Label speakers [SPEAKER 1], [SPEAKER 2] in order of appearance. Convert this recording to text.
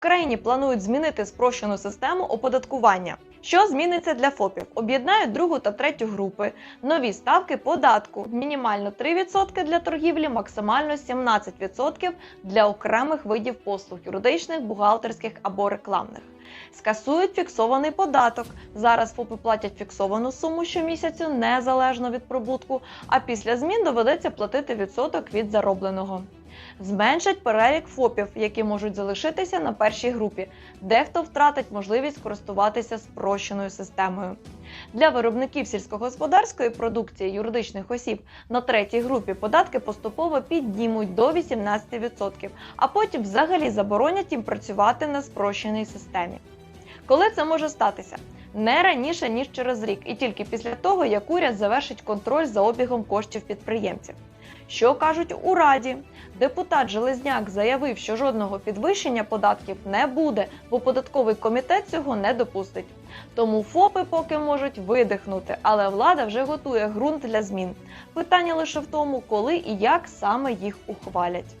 [SPEAKER 1] Країні планують змінити спрощену систему оподаткування. Що зміниться для ФОПів? Об'єднають другу та третю групи, нові ставки податку, мінімально 3% для торгівлі, максимально 17% для окремих видів послуг юридичних, бухгалтерських або рекламних. Скасують фіксований податок. Зараз ФОПи платять фіксовану суму щомісяцю незалежно від прибутку, а після змін доведеться платити відсоток від заробленого. Зменшать перелік ФОПів, які можуть залишитися на першій групі. Дехто втратить можливість користуватися спрощеною системою. Для виробників сільськогосподарської продукції юридичних осіб на третій групі податки поступово піднімуть до 18%, а потім взагалі заборонять їм працювати на спрощеній системі. Коли це може статися? Не раніше ніж через рік, і тільки після того, як уряд завершить контроль за обігом коштів підприємців. Що кажуть у раді? Депутат Железняк заявив, що жодного підвищення податків не буде, бо податковий комітет цього не допустить. Тому ФОПи поки можуть видихнути, але влада вже готує ґрунт для змін. Питання лише в тому, коли і як саме їх ухвалять.